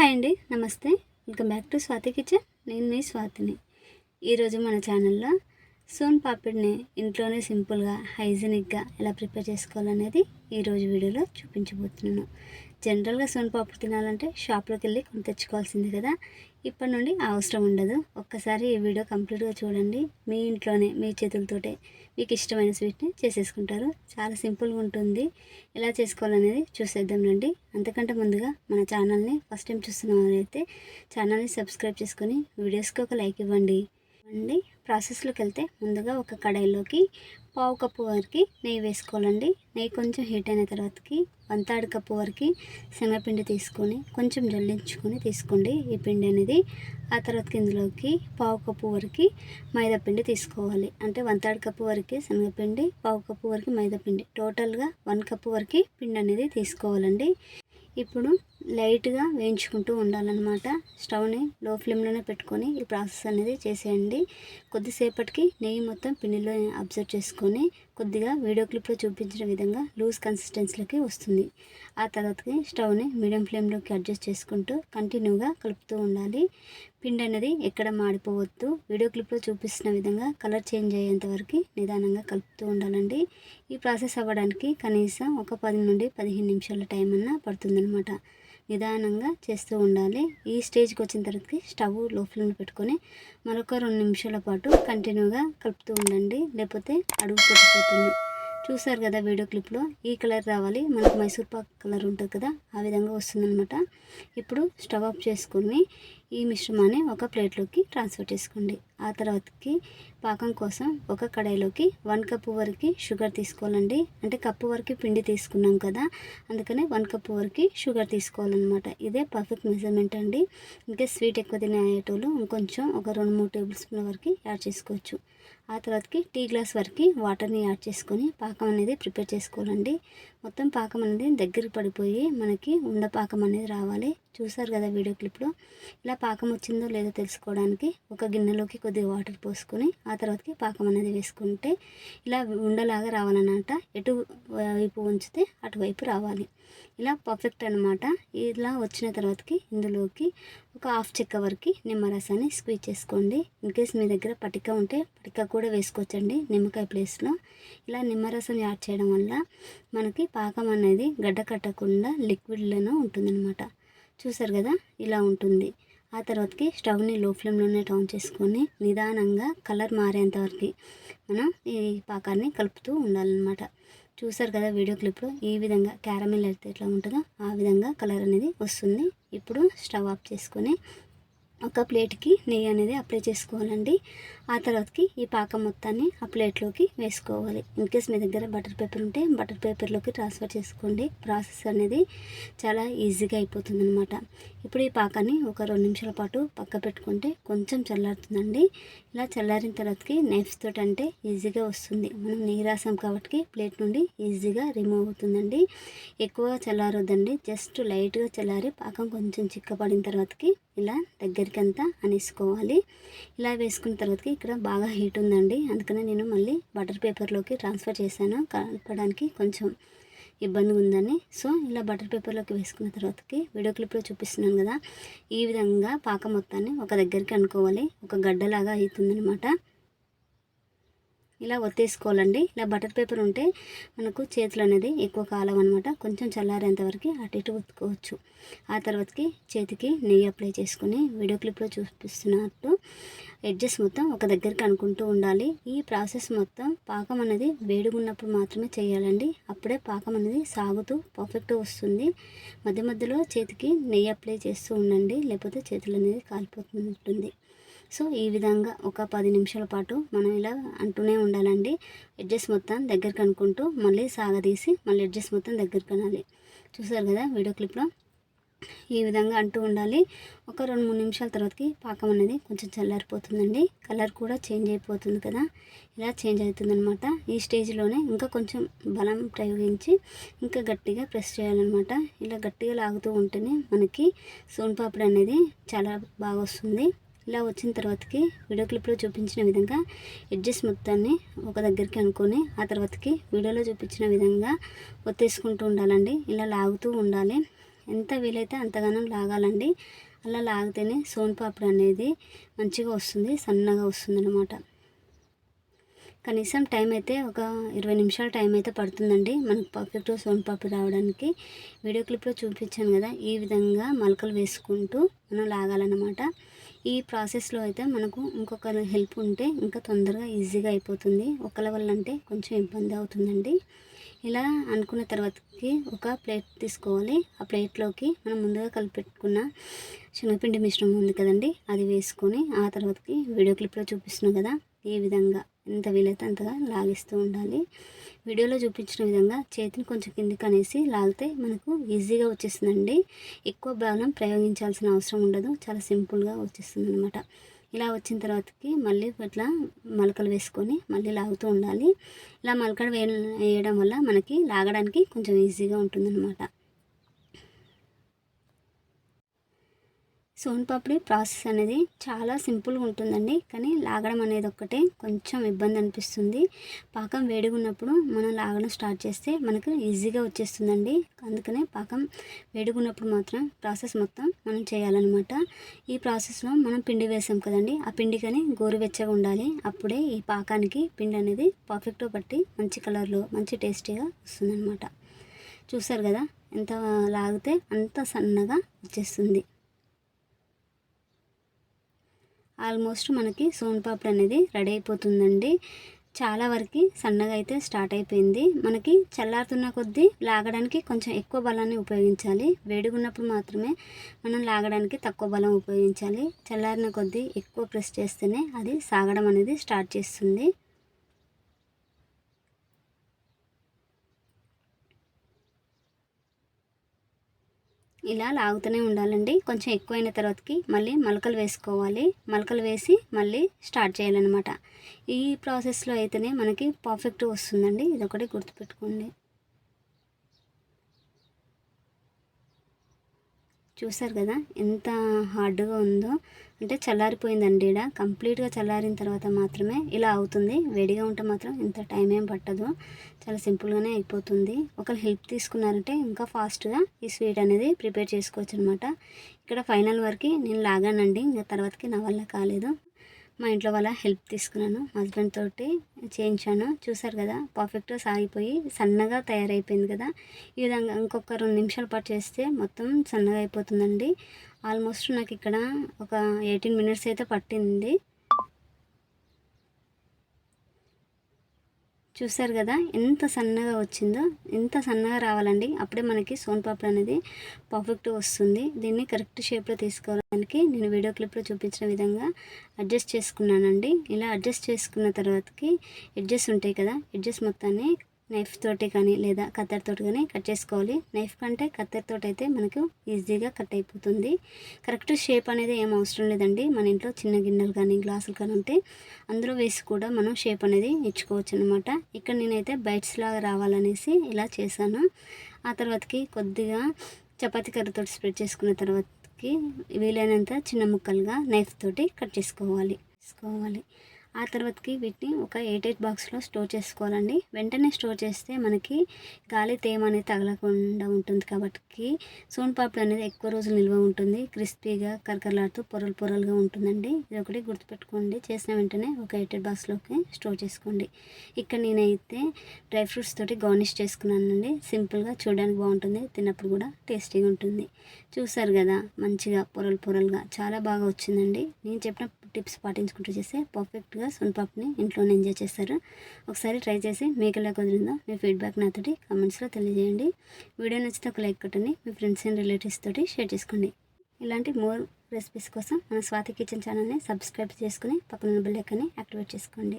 Hi అండి నమస్తే. Welcome back to Swathi kitchen. నేను మీ స్వాతిని. ఈరోజు మన ఛానల్లో సోన్ పాపిడిని ఇంట్లోనే సింపుల్గా హైజీనిక్గా ఎలా ప్రిపేర్ చేసుకోవాలనేది ఈరోజు వీడియోలో చూపించబోతున్నాను. జనరల్గా సోన్ పాపిడి తినాలంటే షాప్లోకి వెళ్ళి కొని తెచ్చుకోవాల్సింది కదా. ఇప్పటి నుండి అవసరం ఉండదు. ఒక్కసారి ఈ వీడియో కంప్లీట్గా చూడండి. మీ ఇంట్లోనే మీ చేతులతోటే మీకు ఇష్టమైన స్వీట్ని చేసేసుకుంటారు. చాలా సింపుల్గా ఉంటుంది. ఎలా చేసుకోవాలనేది చూసేద్దాం రండి. అంతకంటే ముందుగా మన ఛానల్ని ఫస్ట్ టైం చూస్తున్న వారైతే ఛానల్ని సబ్స్క్రైబ్ చేసుకొని వీడియోస్కి ఒక లైక్ ఇవ్వండి. అండి. ప్రాసెస్లోకి వెళ్తే ముందుగా ఒక కడాయిలోకి పావు కప్పు వరకు నెయ్యి వేసుకోవాలండి. నెయ్యి కొంచెం హీట్ అయిన తర్వాతకి వంతాడు కప్పు వరకు శనగపిండి తీసుకొని కొంచెం జల్లించుకొని తీసుకోండి ఈ పిండి అనేది. ఆ తర్వాత ఇందులోకి పావు కప్పు వరకు మైదా పిండి తీసుకోవాలి. అంటే వంతాడు కప్పు వరకు శనగపిండి పావు కప్పు వరకు మైదా పిండి. టోటల్గా వన్ కప్పు వరకు పిండి అనేది తీసుకోవాలండి. ఇప్పుడు లైట్గా వేయించుకుంటూ ఉండాలన్నమాట. స్టవ్ని లో ఫ్లేమ్లోనే పెట్టుకొని ఈ ప్రాసెస్ అనేది చేసేయండి. కొద్దిసేపటికి నెయ్యి మొత్తం పిండిలో అబ్జర్వ్ చేసుకొని కొద్దిగా వీడియో క్లిప్లో చూపించిన విధంగా లూజ్ కన్సిస్టెన్సీలోకి వస్తుంది. ఆ తర్వాతకి స్టవ్ని మీడియం ఫ్లేమ్లోకి అడ్జస్ట్ చేసుకుంటూ కంటిన్యూగా కలుపుతూ ఉండాలి. పిండి అనేది ఎక్కడ మాడిపోవద్దు. వీడియో క్లిప్లో చూపిస్తున్న విధంగా కలర్ చేంజ్ అయ్యేంత వరకు నిదానంగా కలుపుతూ ఉండాలండి. ఈ ప్రాసెస్ అవ్వడానికి కనీసం ఒక పది నుండి పదిహేను నిమిషాల టైం అన్నా పడుతుందనమాట నిదానంగా చేస్తూ ఉండాలి. ఈ స్టేజ్కి వచ్చిన తర్వాత స్టవ్లో పెట్టుకొని మరొక రెండు నిమిషాల పాటు కంటిన్యూగా కలుపుతూ ఉండండి. లేకపోతే అడుగు పెట్టిపోతుంది చూసారు కదా వీడియో క్లిప్లో? ఈ కలర్ రావాలి. మనకు మైసూర్ పాక్ కలర్ ఉంటుంది కదా? ఆ విధంగా వస్తుందన్నమాట. ఇప్పుడు స్టవ్ ఆఫ్ చేసుకుని ఈ మిశ్రమాన్ని ఒక ప్లేట్లోకి ట్రాన్స్ఫర్ చేసుకోండి. ఆ తర్వాతకి పాకం కోసం ఒక కడాయిలోకి వన్ కప్పు వరకు షుగర్ తీసుకోవాలండి. అంటే కప్పు వరకు పిండి తీసుకున్నాం కదా అందుకనే వన్ కప్పు వరకు షుగర్ తీసుకోవాలన్నమాట. ఇదే పర్ఫెక్ట్ మెజర్మెంట్ అండి. ఇంకా స్వీట్ ఎక్కువ తినే అయ్యేటోళ్ళు ఇంకొంచెం ఒక రెండు మూడు టేబుల్ స్పూన్ల వరకు యాడ్ చేసుకోవచ్చు. ఆ తర్వాతకి టీ గ్లాస్ వరకు వాటర్ని యాడ్ చేసుకొని పాకం అనేది ప్రిపేర్ చేసుకోవాలండి. మొత్తం పాకం అనేది దగ్గరికి పడిపోయి మనకి ఉండ పాకం అనేది రావాలి. చూసారు కదా వీడియో క్లిప్లో? ఇలా పాకం వచ్చిందో లేదో తెలుసుకోవడానికి ఒక గిన్నెలోకి కొద్దిగా వాటర్ పోసుకొని ఆ తర్వాతకి పాకం అనేది వేసుకుంటే ఇలా ఉండలాగా రావాలన్నమాట. ఎటు వైపు ఉంచితే అటువైపు రావాలి. ఇలా పర్ఫెక్ట్ అనమాట ఇలా వచ్చిన తర్వాతకి ఇందులోకి ఒక హాఫ్ చెక్క వరకు నిమ్మరసాన్ని స్క్వీజ్ చేసుకోండి. ఇన్ కేస్ మీ దగ్గర పటిక ఉంటే పటిక కూడా వేసుకోవచ్చండి నిమ్మకాయ ప్లేస్లో ఇలా నిమ్మరసం యాడ్ చేయడం వల్ల మనకి పాకం అనేది గడ్డ కట్టకుండా లిక్విడ్లోనే ఉంటుందన్నమాట. చూసారు కదా? ఇలా ఉంటుంది. ఆ తర్వాతకి స్టవ్ని లో ఫ్లేమ్లోనే టౌన్ చేసుకొని నిదానంగా కలర్ మారేంత వరకు మనం ఈ పాకాన్ని కలుపుతూ ఉండాలన్నమాట. చూసారు కదా వీడియో క్లిప్లో? ఈ విధంగా క్యారమిల్ అయితే ఎట్లా ఉంటుందో ఆ విధంగా కలర్ అనేది వస్తుంది. ఇప్పుడు స్టవ్ ఆఫ్ చేసుకొని ఒక ప్లేట్కి నెయ్యి అనేది అప్లై చేసుకోవాలండి. ఆ తర్వాతకి ఈ పాకం మొత్తాన్ని ఆ ప్లేట్లోకి వేసుకోవాలి. ఇన్కేస్ మీ దగ్గర బటర్ పేపర్ ఉంటే బటర్ పేపర్లోకి ట్రాన్స్ఫర్ చేసుకోండి. ప్రాసెస్ అనేది చాలా ఈజీగా అయిపోతుంది అనమాట ఇప్పుడు ఈ పాకాన్ని ఒక రెండు నిమిషాల పాటు పక్క పెట్టుకుంటే కొంచెం చల్లారుతుందండి. ఇలా చల్లారిన తర్వాతకి నైఫ్స్ తోటి అంటే ఈజీగా వస్తుంది. మనం నీరాసం కాబట్టి ప్లేట్ నుండి ఈజీగా రిమూవ్ అవుతుందండి. ఎక్కువగా చల్లారొద్దండి. జస్ట్ లైట్గా చల్లారి పాకం కొంచెం చిక్కపడిన తర్వాతకి ఇలా దగ్గరికి అంతా అనేసుకోవాలి. ఇలా వేసుకున్న తర్వాతకి ఇక్కడ బాగా హీట్ ఉందండి. అందుకనే నేను మళ్ళీ బటర్ పేపర్లోకి ట్రాన్స్ఫర్ చేశాను. కలపడానికి కొంచెం ఇబ్బంది ఉందని. సో ఇలా బటర్ పేపర్లోకి వేసుకున్న తర్వాతకి వీడియో క్లిప్లో చూపిస్తున్నాను కదా. ఈ విధంగా పాక మొత్తాన్ని ఒక దగ్గరికి అనుకోవాలి. ఒక గడ్డలాగా అవుతుందనమాట ఇలా ఒత్తేసుకోవాలండి. ఇలా బటర్ పేపర్ ఉంటే మనకు చేతులు అనేది ఎక్కువ కాలం అనమాట కొంచెం చల్లారేంత వరకు అటు ఇటు ఒత్తుకోవచ్చు. ఆ తర్వాతకి చేతికి నెయ్యి అప్లై చేసుకుని వీడియో క్లిప్లో చూపిస్తున్నట్టు ఎడ్జెస్ మొత్తం ఒక దగ్గరికి అనుకుంటూ ఉండాలి. ఈ ప్రాసెస్ మొత్తం పాకం అనేది వేడిగున్నప్పుడు మాత్రమే చేయాలండి. అప్పుడే పాకం అనేది సాగుతూ పర్ఫెక్ట్గా వస్తుంది. మధ్య మధ్యలో చేతికి నెయ్యి అప్లై చేస్తూ ఉండండి. లేకపోతే చేతులు అనేది కాలిపోతుంటుంది. సో ఈ విధంగా ఒక పది నిమిషాల పాటు మనం ఇలా అంటూనే ఉండాలండి. ఎడ్జెస్ మొత్తం దగ్గరికి అనుకుంటూ మళ్ళీ సాగదీసి మళ్ళీ ఎడ్జెస్ మొత్తం దగ్గరికి అనాలి. చూసారు కదా వీడియో క్లిప్లో ఈ విధంగా అంటూ ఉండాలి. ఒక రెండు మూడు నిమిషాల తర్వాతకి పాకం అనేది కొంచెం చల్లారిపోతుందండి. కలర్ కూడా చేంజ్ అయిపోతుంది కదా. ఇలా చేంజ్ అవుతుందనమాట ఈ స్టేజ్లోనే ఇంకా కొంచెం బలం ప్రయోగించి ఇంకా గట్టిగా ప్రెస్ చేయాలన్నమాట. ఇలా గట్టిగా లాగుతూ ఉంటేనే మనకి సోన్పాపిడి అనేది చాలా బాగా వస్తుంది. ఇలా వచ్చిన తర్వాతకి వీడియో క్లిప్లో చూపించిన విధంగా ఎడ్జెస్ మొత్తాన్ని ఒక దగ్గరికి అనుకొని ఆ తర్వాతకి వీడియోలో చూపించిన విధంగా ఒత్తేసుకుంటూ ఉండాలండి. ఇలా లాగుతూ ఉండాలి. ఎంత వీలైతే అంతగానం లాగాలండి. అలా లాగితేనే సోన్ పాపిడి అనేది మంచిగా వస్తుంది సన్నగా వస్తుంది అనమాట కనీసం టైం అయితే ఒక ఇరవై నిమిషాల టైం అయితే పడుతుందండి మనకు పర్ఫెక్ట్ సోన్ పాపిడి రావడానికి. వీడియో క్లిప్లో చూపించాను కదా ఈ విధంగా మలకలు వేసుకుంటూ మనం లాగాలన్నమాట. ఈ ప్రాసెస్లో అయితే మనకు ఇంకొకరి హెల్ప్ ఉంటే ఇంకా తొందరగా ఈజీగా అయిపోతుంది. ఒకళ్ళ వల్ల అంటే కొంచెం ఇబ్బంది అవుతుందండి. ఇలా అనుకున్న తర్వాతకి ఒక ప్లేట్ తీసుకోవాలి. ఆ ప్లేట్లోకి మనం ముందుగా కలిపెట్టుకున్న శనగపిండి మిశ్రమం ఉంది కదండి అది వేసుకొని ఆ తర్వాతకి వీడియో క్లిప్లో చూపిస్తున్నాం కదా ఈ విధంగా ఎంత వీలైతే అంతగా లాగిస్తూ ఉండాలి. వీడియోలో చూపించిన విధంగా చేతిని కొంచెం కిందికి అనేసి లాగితే మనకు ఈజీగా వచ్చేస్తుందండి. ఎక్కువ బలం ప్రయోగించాల్సిన అవసరం ఉండదు చాలా సింపుల్గా వచ్చేస్తుంది అనమాట ఇలా వచ్చిన తర్వాతకి మళ్ళీ ఇట్లా మలకలు వేసుకొని మళ్ళీ లాగుతూ ఉండాలి. ఇలా మలకడ వేయడం వల్ల మనకి లాగడానికి కొంచెం ఈజీగా ఉంటుందన్నమాట. సోన్ పాపిడి ప్రాసెస్ అనేది చాలా సింపుల్గా ఉంటుందండి. కానీ లాగడం అనేది ఒక్కటే కొంచెం ఇబ్బంది అనిపిస్తుంది. పాకం వేడిగా ఉన్నప్పుడు మనం లాగడం స్టార్ట్ చేస్తే మనకు ఈజీగా వచ్చేస్తుందండి. అందుకనే పాకం వేడిగా ఉన్నప్పుడు మాత్రం ప్రాసెస్ మొత్తం మనం చేయాలన్నమాట. ఈ ప్రాసెస్లో మనం పిండి వేసాం కదండి. ఆ పిండి కానీ గోరువెచ్చగా ఉండాలి. అప్పుడే ఈ పాకానికి పిండి అనేది పర్ఫెక్ట్గా పట్టి మంచి కలర్లో మంచి టేస్టీగా వస్తుందన్నమాట. చూసారు కదా? ఎంత లాగితే అంత సన్నగా వచ్చేస్తుంది. ఆల్మోస్ట్ మనకి సోన్పాపిడి అనేది రెడీ అయిపోతుందండి. చాలా వరకు సన్నగా అయితే స్టార్ట్ అయిపోయింది. మనకి చల్లారుతున్న కొద్దీ లాగడానికి కొంచెం ఎక్కువ బలాన్ని ఉపయోగించాలి. వేడిగున్నప్పుడు మాత్రమే మనం లాగడానికి తక్కువ బలం ఉపయోగించాలి. చల్లారిన కొద్దీ ఎక్కువ ప్రెస్ చేస్తేనే అది సాగడం అనేది స్టార్ట్ చేస్తుంది. ఇలా లాగుతూనే ఉండాలండి. కొంచెం ఎక్కువైన తర్వాతకి మళ్ళీ మలకలు వేసుకోవాలి. మలకలు వేసి మళ్ళీ స్టార్ట్ చేయాలన్నమాట. ఈ ప్రాసెస్లో అయితేనే మనకి పర్ఫెక్ట్ వస్తుందండి. ఇది ఒకటి గుర్తుపెట్టుకోండి. చూసారు కదా? ఎంత హార్డ్గా ఉందో. అంటే చల్లారిపోయిందండి ఇక్కడ కంప్లీట్గా చల్లారిన తర్వాత మాత్రమే ఇలా అవుతుంది. వేడిగా ఉంటే మాత్రం ఇంత టైం ఏం పట్టదు. చాలా సింపుల్గానే అయిపోతుంది. ఒకరు హెల్ప్ తీసుకున్నారంటే ఇంకా ఫాస్ట్గా ఈ స్వీట్ అనేది ప్రిపేర్ చేసుకోవచ్చు అనమాట ఇక్కడ ఫైనల్ వరకు నేను లాగానండి. ఇంకా తర్వాతకి నా వల్ల కాలేదు. మా ఇంట్లో వాళ్ళ హెల్ప్ తీసుకున్నాను. హస్బెండ్ తోటి చేయించాను. చూసారు కదా పర్ఫెక్ట్గా సాగిపోయి సన్నగా తయారైపోయింది కదా. ఈ విధంగా ఇంకొక రెండు నిమిషాల పాటు చేస్తే మొత్తం సన్నగా అయిపోతుందండి. ఆల్మోస్ట్ నాకు ఇక్కడ ఒక ఎయిటీన్ మినిట్స్ అయితే పట్టింది. చూసారు కదా ఎంత సన్నగా వచ్చిందో ఎంత సన్నగా రావాలండి. అప్పుడే మనకి సోన్పాపడి అనేది పర్ఫెక్ట్ వస్తుంది. దీన్ని కరెక్ట్ షేప్లో తీసుకోవడానికి నేను వీడియో క్లిప్లో చూపించిన విధంగా అడ్జస్ట్ చేసుకున్నానండి. ఇలా అడ్జస్ట్ చేసుకున్న తర్వాతకి ఎడ్జెస్ ఉంటాయి కదా ఎడ్జెస్ మొత్తాన్ని నైఫ్ తోటి కానీ లేదా కత్తెర తోటి కానీ కట్ చేసుకోవాలి. నైఫ్ కంటే కత్తెర అయితే మనకు ఈజీగా కట్ అయిపోతుంది. కరెక్ట్ షేప్ అనేది ఏం అవసరం లేదండి. మన ఇంట్లో చిన్న గిన్నెలు కానీ గ్లాసులు కానీ ఉంటే అందులో వేసి కూడా మనం షేప్ అనేది ఇచ్చుకోవచ్చు అనమాట ఇక్కడ నేనైతే బైట్స్ లాగా రావాలనేసి ఇలా చేశాను. ఆ తర్వాతకి కొద్దిగా చపాతీ కర్రతో స్ప్రెడ్ చేసుకున్న తర్వాతకి వీలైనంత చిన్న ముక్కలుగా నైఫ్ తోటి కట్ చేసుకోవాలి. చేసుకోవాలి. ఆ తర్వాతకి వీటిని ఒక ఎయిట్ ఎయిట్ బాక్స్లో స్టోర్ చేసుకోవాలండి. వెంటనే స్టోర్ చేస్తే మనకి గాలి తేమ అనేది తగలకుండా ఉంటుంది కాబట్టి సోన్ పాపడి అనేది ఎక్కువ రోజులు నిల్వ ఉంటుంది. క్రిస్పీగా కరకరలాడుతూ పొరలు పొరలుగా ఉంటుందండి. ఇది ఒకటి గుర్తుపెట్టుకోండి. చేసిన వెంటనే ఒక ఎయిట్ ఎయిట్ బాక్స్లోకి స్టోర్ చేసుకోండి. ఇక్కడ నేనైతే డ్రై ఫ్రూట్స్ తోటి గార్నిష్ చేసుకున్నానండి. సింపుల్గా చూడడానికి బాగుంటుంది. తిన్నప్పుడు కూడా టేస్టీగా ఉంటుంది. చూసారు కదా మంచిగా పొరలు పొరలుగా చాలా బాగా వచ్చిందండి. నేను చెప్పిన టిప్స్ పాటించుకుంటూ చేస్తే పర్ఫెక్ట్గా సొనపాపుని ఇంట్లోనే ఎంజాయ్ చేస్తారు. ఒకసారి ట్రై చేసి మీకు ఎలా కుదిరిందో మీ ఫీడ్బ్యాక్ నాతోటి కామెంట్స్లో తెలియజేయండి. వీడియో నచ్చితే ఒక లైక్ కొట్టండి మీ ఫ్రెండ్స్ అండ్ రిలేటివ్స్ తోటి షేర్ చేసుకోండి. ఇలాంటి మోర్ రెసిపీస్ కోసం మన స్వాతి కిచెన్ ఛానల్ని సబ్స్క్రైబ్ చేసుకుని పక్కన బెల్ ఐకాన్ని యాక్టివేట్ చేసుకోండి.